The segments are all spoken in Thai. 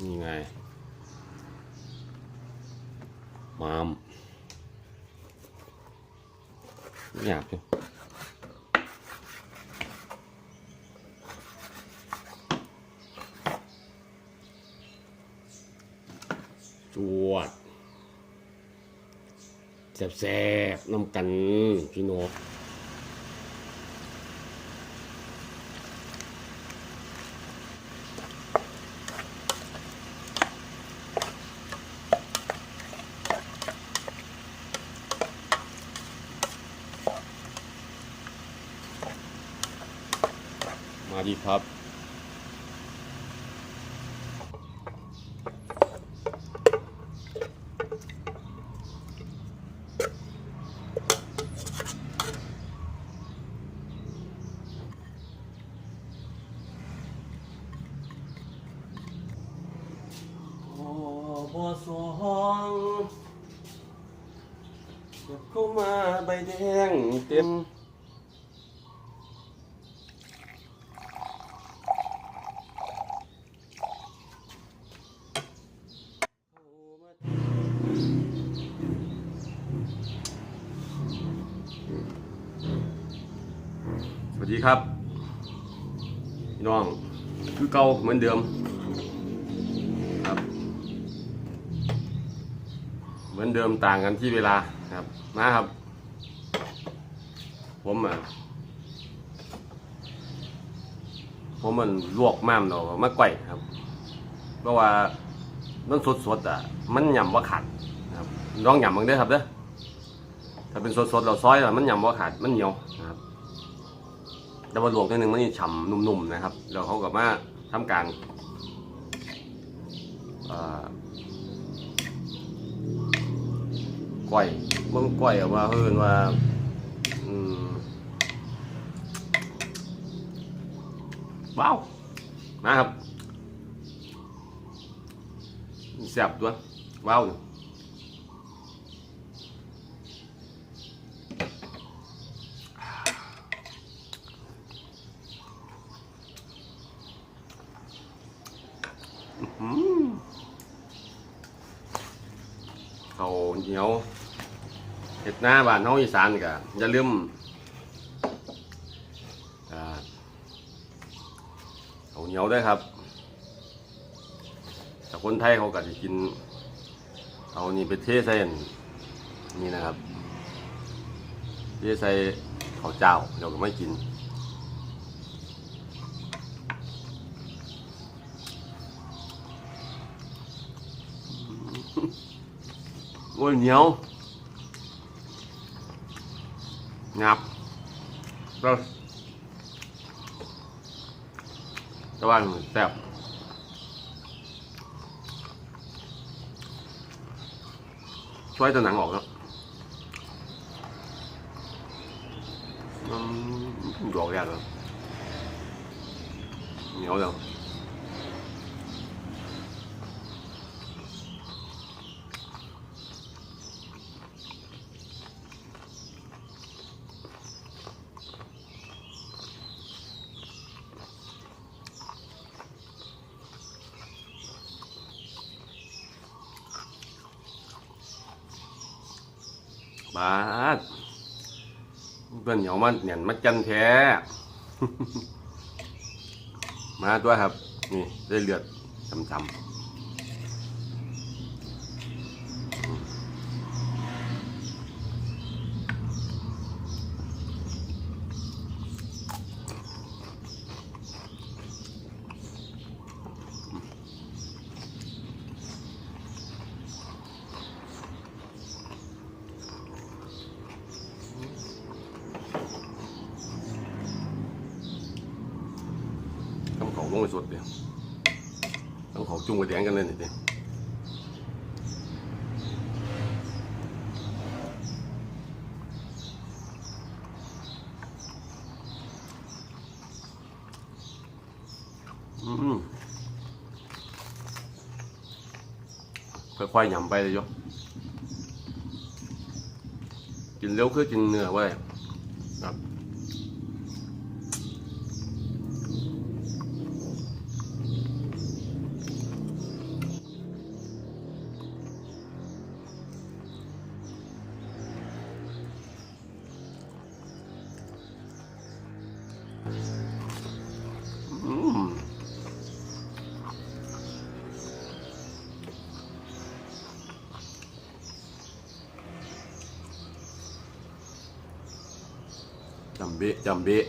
นี่ไง มามอยากอยู่จวดแซ่บๆน้ำกัน พี่น้อง ดีครับ โอ้บอสองเก็บเข้ามาใบแดงเต็ม สวัสดีครับพี่น้องคือเก่าเหมือนเดิมครับ เหมือนเดิมต่างกันที่เวลาครับมาครับ ผมอะผมมันลวกม้ามเรามาไก่ครับ เพราะว่ามันสดๆอะ มันหยำว่าขาดนะครับน้องหยำมึงเด้อครับเด้อถ้าเป็นสดๆเราซอยแล้วมันหยำว่าขาดมันเหนียวนะครับ แต่ว่าลวกนิดนึงมันนี่ฉ่ำนุ่มๆนะครับแล้วเขาก็มาทำการก้อยเบิ่งก้อยออกมาเพิ่นว่าว้าวนะครับแซ่บตัวว้าว อืม เหนียวเห็ดหน้าบ้านเฮาอีสานก็อย่าลืมอ่าเขาเหนียวด้วยครับแต่คนไทยเขาก็จะกิน เอานี่ไปเทใส่นนี่นะครับเทใส่ข้าวเจ้าเราก็ไม่กิน โอ้ยเหนียวงับก็แต่ว่ามันแซ่บช่วยตัวหนังออกแล้วมันดอกแรกเลยเหนียวแล้ว บาดเพื่อนเหนียวมันเหนียนมัดจันแท้ มาตัวครับ นี่ได้เลือดจำๆ ไปสดเดียวต้องเขาจุ่มไปแดงกันเลยนี่เดียวอืมค่อยๆหยำไปเลยโยกินเร็วคือกินเนื้อไว้ครับำเบะจำเบะ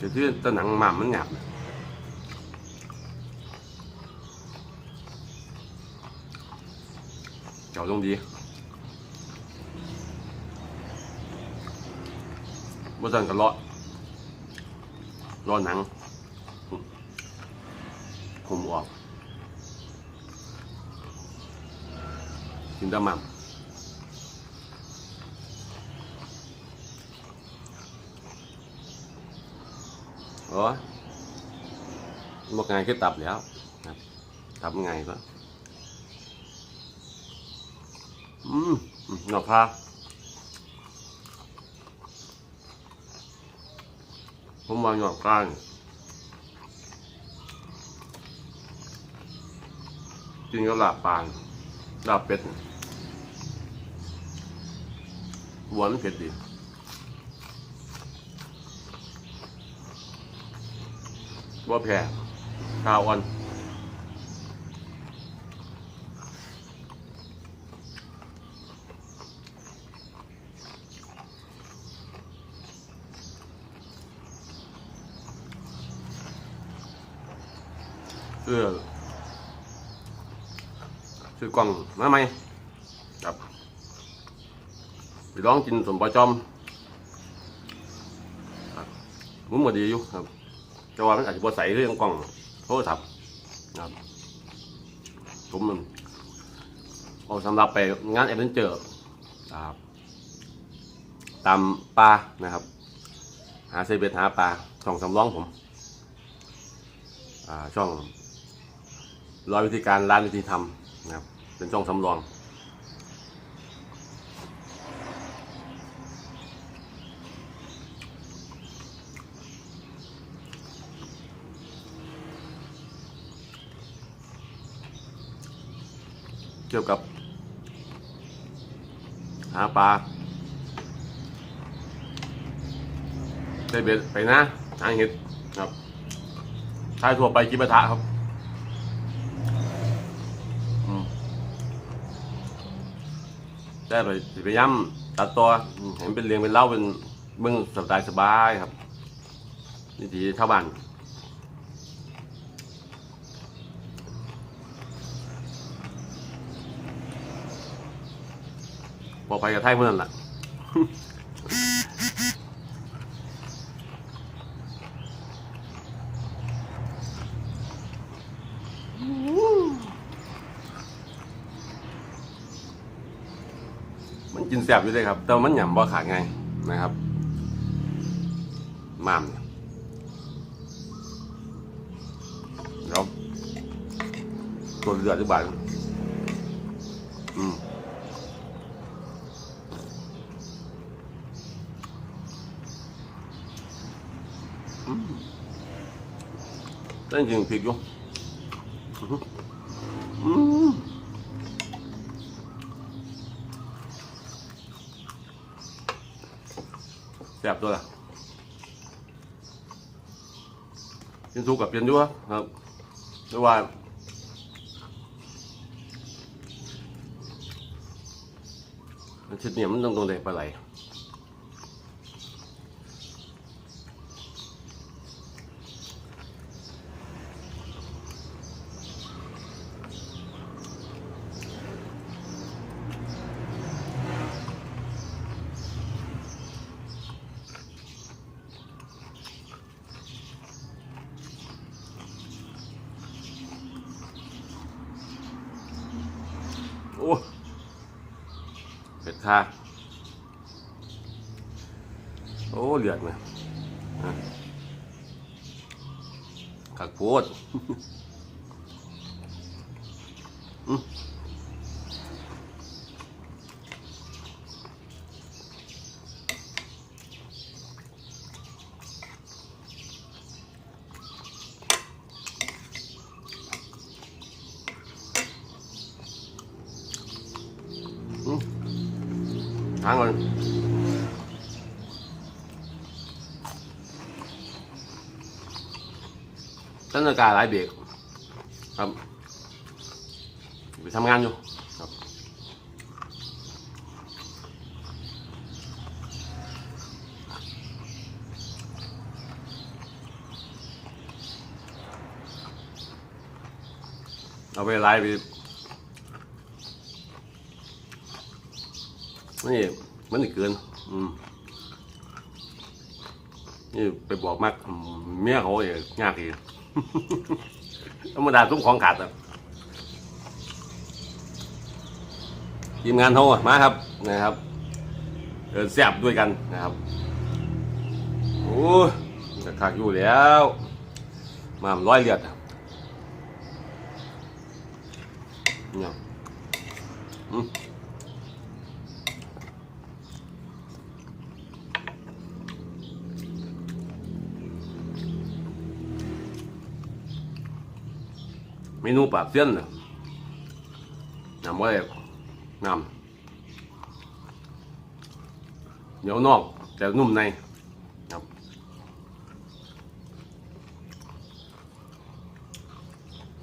อืมอืมเสียบด้วหนังหม่ำมันหยาบเจ้าลงดีบ่สั่นก็เลาะรอหนังผมออกกินตะหม่ำ โอ้บอกไงคือตับแล้วครับตับไงก็อืมหนอกพาผมวางหนอกกลางกินก็ลาบปานลาบเป็ดหวานเผ็ดดี ว่าแพ้ข้าวอ่อนเสื้อซื้อกล่องมาไหมครับไปลองกินสมปลาจอมมุ้งมาดีอยู่ครับ แต่ว่ามันอาจจะบ่ใส่เรื่องกล้องโทรศัพท์นะครับผมมันเอาสำหรับไปงานแอดเวนเจอร์ครับตามปลานะครับ หาเซเบตหาปลาช่องสำรองผมช่องร้อยวิธีการร้านวิธีทำนะครับ เป็นช่องสำรอง เกี่ยวกับ หาปลาได้เบ็ดไปนะหาเห็ดครับชายทั่วไปกินปะทะครับได้ไปสิไปย่ำตัดตัวเห็นเป็นเรียงเป็นเล่าเป็นเมืองสบายสบายๆครับนี่ทีชาวบ้าน บอกไปกับไทยเมื่อนั้นแหละมันกินแสบอยู่เลยครับ แต่มันหยำบ่ขาดไงนะครับมามเนี่ยเดี๋ยวตัวเดือดที่บ้านอืม แต่จริงๆพริกอยู่อื้อหืออืมแซ่บตัวละกินสุกกับเปลี่ยนด้วยครับไม่ว่ามันชุดเนี่ยมันต้องตรงไหนปลาไหลาโอ้เลือดมาขักโพดางก่อนต้นอากาศหลายเบรกครับไปทำงา นี่มันนี่เกิน อืมนี่ไปบอกมักอืมเมียเขาอย่างยากอีธรรมดาทุกของขาดอะทีมงานเขาอะมาครับนะครับเดินแซบด้วยกันนะครับโอ้ยจะขากอยู่แล้ว มาร้อยเลียดอะเนี่ยอืม เมนูปากเส้นน่ะน้ำไว้น้ำเหนียวนอก แต่นุ่มในครับ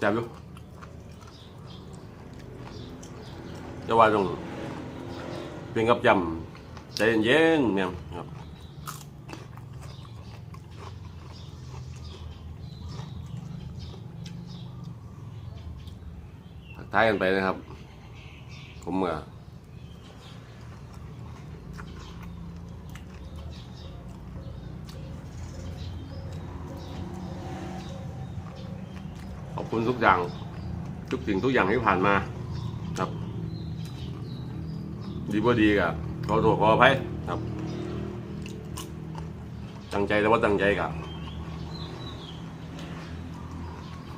จับอยู่จะว่าต้องเป็นกับยำใจเย็นๆแม่งครับ ทักทายกันไปนะครับ ผมเมื่อขอบคุณทุกอย่าง ทุกสิ่งทุกอย่างที่ผ่านมาครับ ดีบ่ดีกับขอโทษขออภัยครับตั้งใจแต่ว่าตั้งใจกับ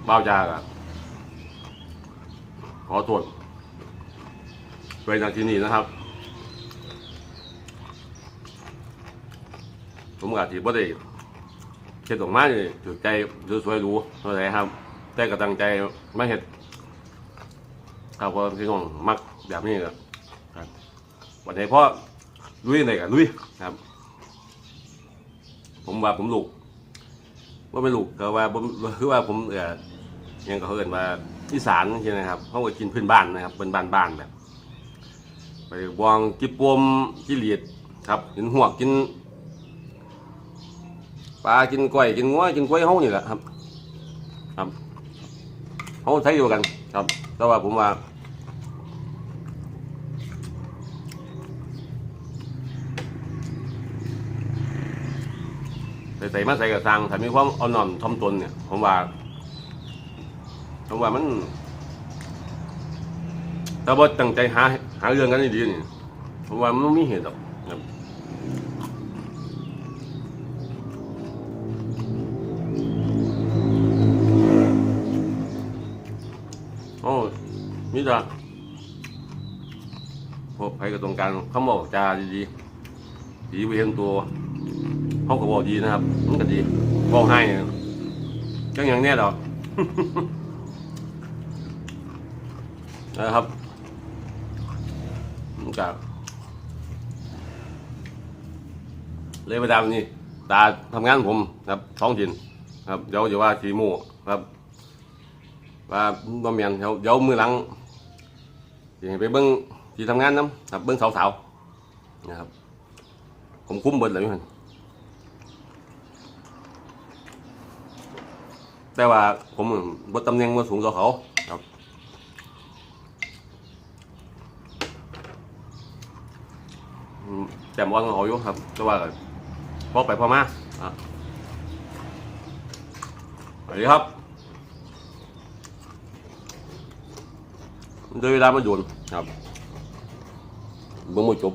บ้าวจากั ขอโทษไปจากที่นี่นะครับ ผมกับที่บ่ได้เช็ดออกมานี่ถือใจดูสวยรู้เท่าไหร่ครับ แต่ก็ตั้งใจไม่เห็ดครับเพราะพี่น้องมักแบบนี้ครับวันนี้พ่อลุยไหนกันลุยครับ ผมว่าผมลูกว่าไม่ลูกก็ว่าผมคือว่าผมเออ ยังก็เขาเอินว่าอีสานใช่ไหมครับเขาก็กินพื้นบ้านนะครับเป็นบ้านบ้านแบบ ไปวางจิปวมจิเหลียดครับกินหัวกกินปลากินก้อยกินงัวกินกล้วยเฮานี่แหละครับ ครับเฮาใช้อยู่กันครับ แต่ว่าผมว่าใส่มาใส่กระซังถ้ามีความอ่อนน้อมถ่อมตนเนี่ยผมว่า ผมว่ามันถ้าบ่ตั้งใจหา หาเรื่องกันดีๆนี่ผมว่ามันไม่มีเหตุหรอกโอ้มีแต่พบใครก็ตรงกันเขาบอกจาดีๆดีไปเห็นตัวเขาก็บอกดีนะครับมันก็ดีบอกให้ก็อย่างเนี้ยดอก นะครับมันก็เลยไปตามนี่ตาทำงานผมครับท้องถิ่นครับเดี๋ยวอย่ว่าสีหมูครับว่าบ่เมียนเดี๋ยวเดี๋ยวมือหลังสิให้ไปเบิ้งที่ทำงานน้ำครับเบิ้งสาวๆนะครับ ผมคุ้มเบิดเลยมันแต่ว่าผมบดตำแหน่งมาสูงกว่าเขาครับอืมแจมว่างเขาอยู่ครับแต่ว่าพอไปพอมาอะสวัสดีครับโดยเวลามาโยนครับเบิ่งมือจบ